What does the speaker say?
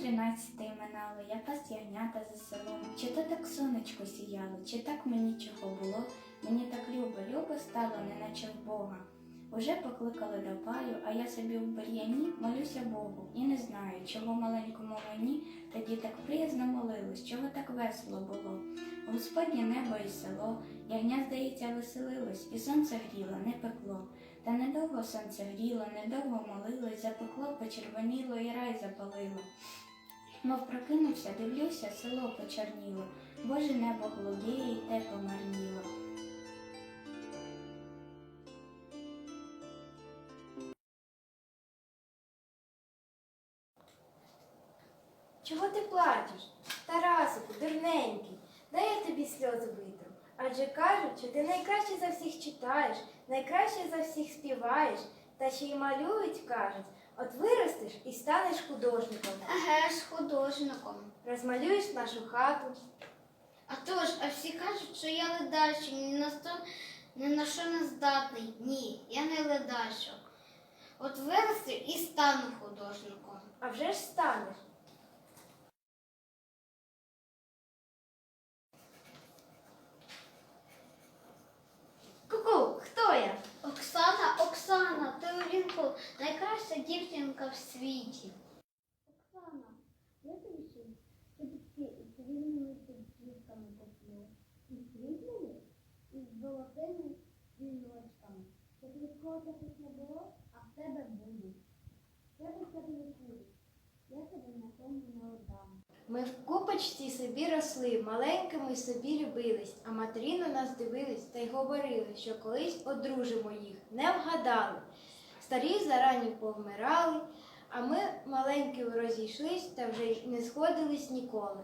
тринадцяте минало, я пас ягнята за селом. Чи то так сонечко сіяло, чи так мені чого було? Мені так любо, любо стало, неначе в Бога. Уже покликали до паю, а я собі в бур'яні молюся Богу. І не знаю, чого маленькому мені тоді так приязно молилось, чого так весело було. Господнє небо і село, ягня, здається, веселилось, і сонце гріло, не пекло. Та недовго сонце гріло, недовго молилось, запекло, почервоніло і рай запалило. Мов прокинувся, дивлюся, село почорніло, Боже небо голубіє і те помарніло. Чого ти плачеш? Тарасику, дурненький, дай я тобі сльози витру. Адже кажуть, що ти найкраще за всіх читаєш, найкраще за всіх співаєш, та ще й малюють, кажуть, от виростеш і станеш художником. Еге ж художником. Розмалюєш нашу хату. А то ж, а всі кажуть, що я ледачий, ні на що, ні на що не здатний. Ні, я не ледачок. От виросту і стану художником. А вже ж станеш. Ку-ку, хто я? Оксана, Оксана, ти Олінко, найкраща дівчинка в світі. Оксана, я тобі ще чобітки із рівними піджівками куплю. І срібними, і з золотими віночками. Щоб нікого таких не було, а в тебе будуть. Я без тебе не буду. Я тебе на тому не отдам. Ми в купочці собі росли, маленькими собі любились, а матері на нас дивились та й говорили, що колись одружимо їх, не вгадали. Старі зарані повмирали, а ми маленькі розійшлись та вже не сходились ніколи.